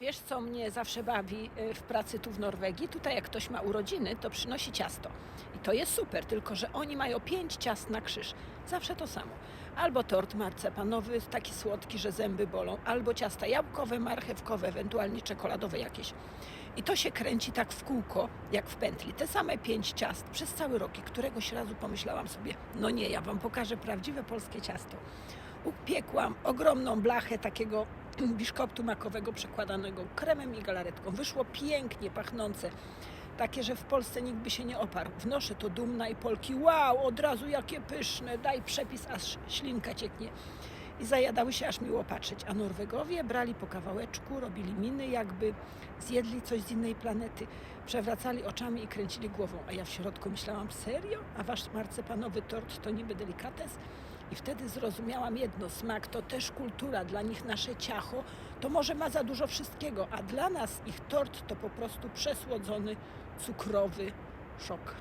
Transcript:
Wiesz, co mnie zawsze bawi y, w pracy tu w Norwegii? Tutaj jak ktoś ma urodziny, to przynosi ciasto. I to jest super, tylko że oni mają pięć ciast na krzyż. Zawsze to samo. Albo tort marcepanowy, taki słodki, że zęby bolą, albo ciasta jabłkowe, marchewkowe, ewentualnie czekoladowe jakieś. I to się kręci tak w kółko, jak w pętli. Te same pięć ciast przez cały rok. I któregoś razu pomyślałam sobie, no nie, ja wam pokażę prawdziwe polskie ciasto. Upiekłam ogromną blachę takiego biszkoptu makowego przekładanego kremem i galaretką. Wyszło pięknie pachnące, takie, że w Polsce nikt by się nie oparł. Wnoszę to dumna i Polki, wow, od razu jakie pyszne, daj przepis, aż ślinka cieknie. I zajadały się aż miło patrzeć. A Norwegowie brali po kawałeczku, robili miny, jakby zjedli coś z innej planety. Przewracali oczami i kręcili głową. A ja w środku myślałam, serio? A wasz marcepanowy tort to niby delikates? I wtedy zrozumiałam jedno, smak to też kultura, dla nich nasze ciacho to może ma za dużo wszystkiego, a dla nas ich tort to po prostu przesłodzony, cukrowy szok.